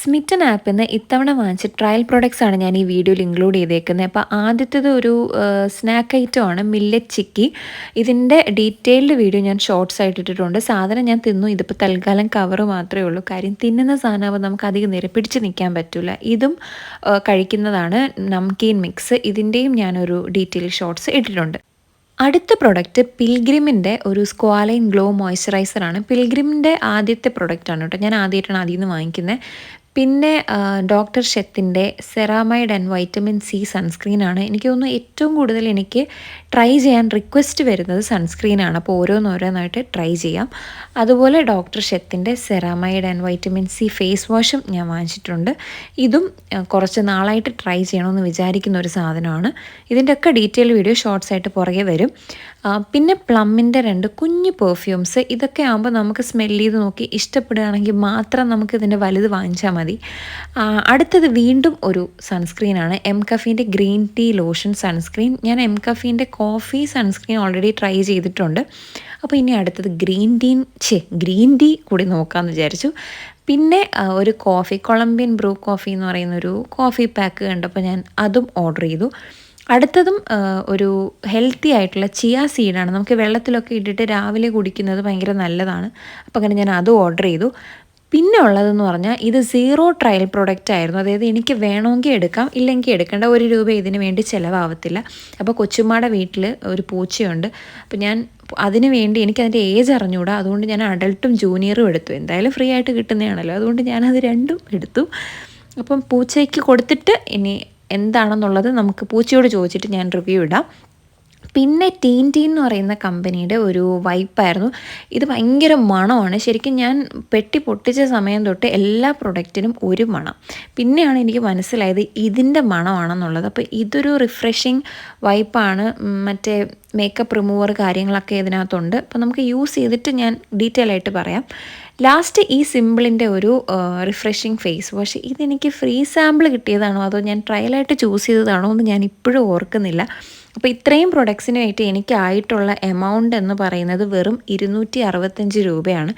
Smitten ആപ്പിൽ നിന്ന് ഇത്തവണ വാങ്ങിച്ച ട്രയൽ പ്രോഡക്റ്റ്സ് ആണ് ഞാൻ ഈ വീഡിയോയിൽ ഇൻക്ലൂഡ് ചെയ്തേക്കുന്നത് അപ്പോൾ ആദ്യത്തേത് ഒരു സ്നാക്ക് ഐറ്റം ആണ് മില്ലറ്റ് ചിക്കി ഇതിന്റെ ഡീറ്റെയിൽഡ് വീഡിയോ ഞാൻ ഷോർട്സ് ആയിട്ട് ഇട്ടിട്ടുണ്ട്. സാധനം ഞാൻ തിന്നു. ഇതിപ്പോൾ തൽക്കാലം കവർ മാത്രമേ ഉള്ളൂ. കാര്യം തിന്നുന്ന സാധനമാകുമ്പോൾ നമുക്ക് അധികം നിരപ്പിടിച്ച് നിൽക്കാൻ പറ്റില്ല ഇതും കഴിക്കുന്നതാണ് നംകീൻ മിക്സ് ഇതിന്റെയും ഞാനൊരു ഡീറ്റെയിൽ ഷോർട്സ് ഇട്ടിട്ടുണ്ട്. അടുത്ത പ്രൊഡക്റ്റ് പിൽഗ്രിമിന്റെ ഒരു സ്ക്വാലൈൻ ഗ്ലോ മോയ്സ്ചറൈസറാണ് പിൽഗ്രിമിന്റെ ആദ്യത്തെ പ്രൊഡക്റ്റാണ് കേട്ടോ. ഞാൻ ആദ്യമായിട്ടാണ് ആദ്യം നിന്ന് വാങ്ങിക്കുന്നത് പിന്നെ ഡോക്ടർ ഷെത്തിന്റെ സെറാമൈഡ് ആൻഡ് വൈറ്റമിൻ സി സൺസ്ക്രീനാണ്. എനിക്ക് തോന്നുന്നു ഏറ്റവും കൂടുതൽ എനിക്ക് ട്രൈ ചെയ്യാൻ റിക്വസ്റ്റ് വരുന്നത് സൺസ്ക്രീനാണ്. അപ്പോൾ ഓരോന്നോരോന്നായിട്ട് ട്രൈ ചെയ്യാം. അതുപോലെ doctor ഷെത്തിന്റെ ceramide and vitamin C face വാഷും ഞാൻ വാങ്ങിച്ചിട്ടുണ്ട്. ഇതും കുറച്ച് നാളായിട്ട് ട്രൈ ചെയ്യണമെന്ന് വിചാരിക്കുന്ന ഒരു സാധനമാണ്. ഇതിന്റെയൊക്കെ ഡീറ്റെയിൽ വീഡിയോ ഷോർട്സ് ആയിട്ട് പുറകെ വരും. പിന്നെ പ്ലമ്മിന്റെ രണ്ട് കുഞ്ഞു പെർഫ്യൂംസ് ഇതൊക്കെ ആകുമ്പോൾ നമുക്ക് സ്മെൽ ചെയ്ത് നോക്കി ഇഷ്ടപ്പെടുകയാണെങ്കിൽ മാത്രം നമുക്ക് ഇതിന്റെ വലുത് വാങ്ങിച്ചാൽ മതി. അടുത്തത് വീണ്ടും ഒരു സൺസ്ക്രീനാണ് എം കഫീന്റെ ഗ്രീൻ ടീ ലോഷൻ സൺസ്ക്രീൻ ഞാൻ എം കഫീന്റെ കോഫി സൺസ്ക്രീൻ ഓൾറെഡി ട്രൈ ചെയ്തിട്ടുണ്ട്. അപ്പോൾ ഇനി അടുത്തത് ഗ്രീൻ ടീ ഛേ ഗ്രീൻ ടീ കൂടി നോക്കാമെന്ന് വിചാരിച്ചു. പിന്നെ ഒരു കോഫി കൊളംബിയൻ ബ്രൂ കോഫി എന്ന് പറയുന്ന ഒരു കോഫി പാക്ക് കണ്ടപ്പോൾ ഞാൻ അതും ഓർഡർ ചെയ്തു. അടുത്തതും ഒരു ഹെൽത്തി ആയിട്ടുള്ള ചിയ സീഡാണ് നമുക്ക് വെള്ളത്തിലൊക്കെ ഇട്ടിട്ട് രാവിലെ കുടിക്കുന്നത് ഭയങ്കര നല്ലതാണ്. അപ്പോൾ അങ്ങനെ ഞാൻ അതും ഓർഡർ ചെയ്തു. പിന്നെ ഉള്ളതെന്ന് പറഞ്ഞാൽ ഇത് സീറോ ട്രയൽ പ്രൊഡക്റ്റ് ആയിരുന്നു. അതായത് എനിക്ക് വേണമെങ്കിൽ എടുക്കാം ഇല്ലെങ്കിൽ എടുക്കേണ്ട. ഒരു രൂപ ഇതിന് വേണ്ടി ചിലവാകത്തില്ല അപ്പോൾ കൊച്ചുമ്മയുടെ വീട്ടിൽ ഒരു പൂച്ചയുണ്ട്. അപ്പോൾ ഞാൻ അതിന് വേണ്ടി എനിക്ക് എനിക്കതിന്റെ ഏജ് അറിഞ്ഞുകൂടാ അതുകൊണ്ട് ഞാൻ അഡൾട്ടും ജൂനിയറും എടുത്തു. എന്തായാലും ഫ്രീ ആയിട്ട് കിട്ടുന്നതാണല്ലോ. അതുകൊണ്ട് ഞാനത് രണ്ടും എടുത്തു. അപ്പം പൂച്ചയ്ക്ക് കൊടുത്തിട്ട് ഇനി എന്താണെന്നുള്ളത് നമുക്ക് പൂച്ചയോട് ചോദിച്ചിട്ട് ഞാൻ റിവ്യൂ ഇടാം. പിന്നെ ടീൻ ടീൻ എന്ന് പറയുന്ന കമ്പനിയുടെ ഒരു വൈപ്പായിരുന്നു ഇത് ഭയങ്കര മണമാണ്. ശരിക്കും ഞാൻ പെട്ടി പൊട്ടിച്ച സമയം തൊട്ട് എല്ലാ പ്രൊഡക്റ്റിനും ഒരു മണം. പിന്നെയാണ് എനിക്ക് മനസ്സിലായത് ഇതിന്റെ മണമാണെന്നുള്ളത്. അപ്പോൾ ഇതൊരു റിഫ്രഷിങ് വൈപ്പാണ് മറ്റേ മേക്കപ്പ് റിമൂവർ കാര്യങ്ങളൊക്കെ ഇതിനകത്തുണ്ട്. അപ്പോൾ നമുക്ക് യൂസ് ചെയ്തിട്ട് ഞാൻ ഡീറ്റെയിൽ ആയിട്ട് പറയാം. ലാസ്റ്റ് ഈ സിമ്പിളിന്റെ ഒരു റിഫ്രഷിങ് ഫേസ് വാഷ് ഇതെനിക്ക് ഫ്രീ സാമ്പിൾ കിട്ടിയതാണോ? അതോ ഞാൻ ട്രയലായിട്ട് ചൂസ് ചെയ്തതാണോ എന്ന് ഞാൻ ഇപ്പോഴും ഓർക്കുന്നില്ല. അപ്പോൾ ഇത്രയും പ്രൊഡക്ട്സിനായിട്ട് എനിക്കായിട്ടുള്ള എമൗണ്ട് എന്ന് പറയുന്നത് വെറും ഇരുന്നൂറ്റി അറുപത്തഞ്ച് രൂപയാണ്.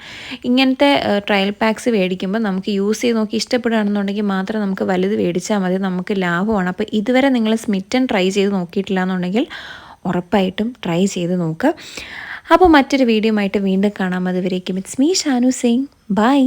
ഇങ്ങനത്തെ ട്രയൽ പാക്സ് മേടിക്കുമ്പോൾ നമുക്ക് യൂസ് ചെയ്ത് നോക്കി ഇഷ്ടപ്പെടുകയാണെന്നുണ്ടെങ്കിൽ മാത്രം നമുക്ക് വലുത് മേടിച്ചാൽ മതി. നമുക്ക് ലാഭമാണ്. അപ്പോൾ ഇതുവരെ നിങ്ങൾ സ്മിറ്റൻ ട്രൈ ചെയ്ത് നോക്കിയിട്ടില്ല എന്നുണ്ടെങ്കിൽ ഉറപ്പായിട്ടും ട്രൈ ചെയ്ത് നോക്കുക അപ്പോൾ മറ്റൊരു വീഡിയോ ആയിട്ട് വീണ്ടും കാണാം. അതുവരേക്കും it's me Shanu Singh bye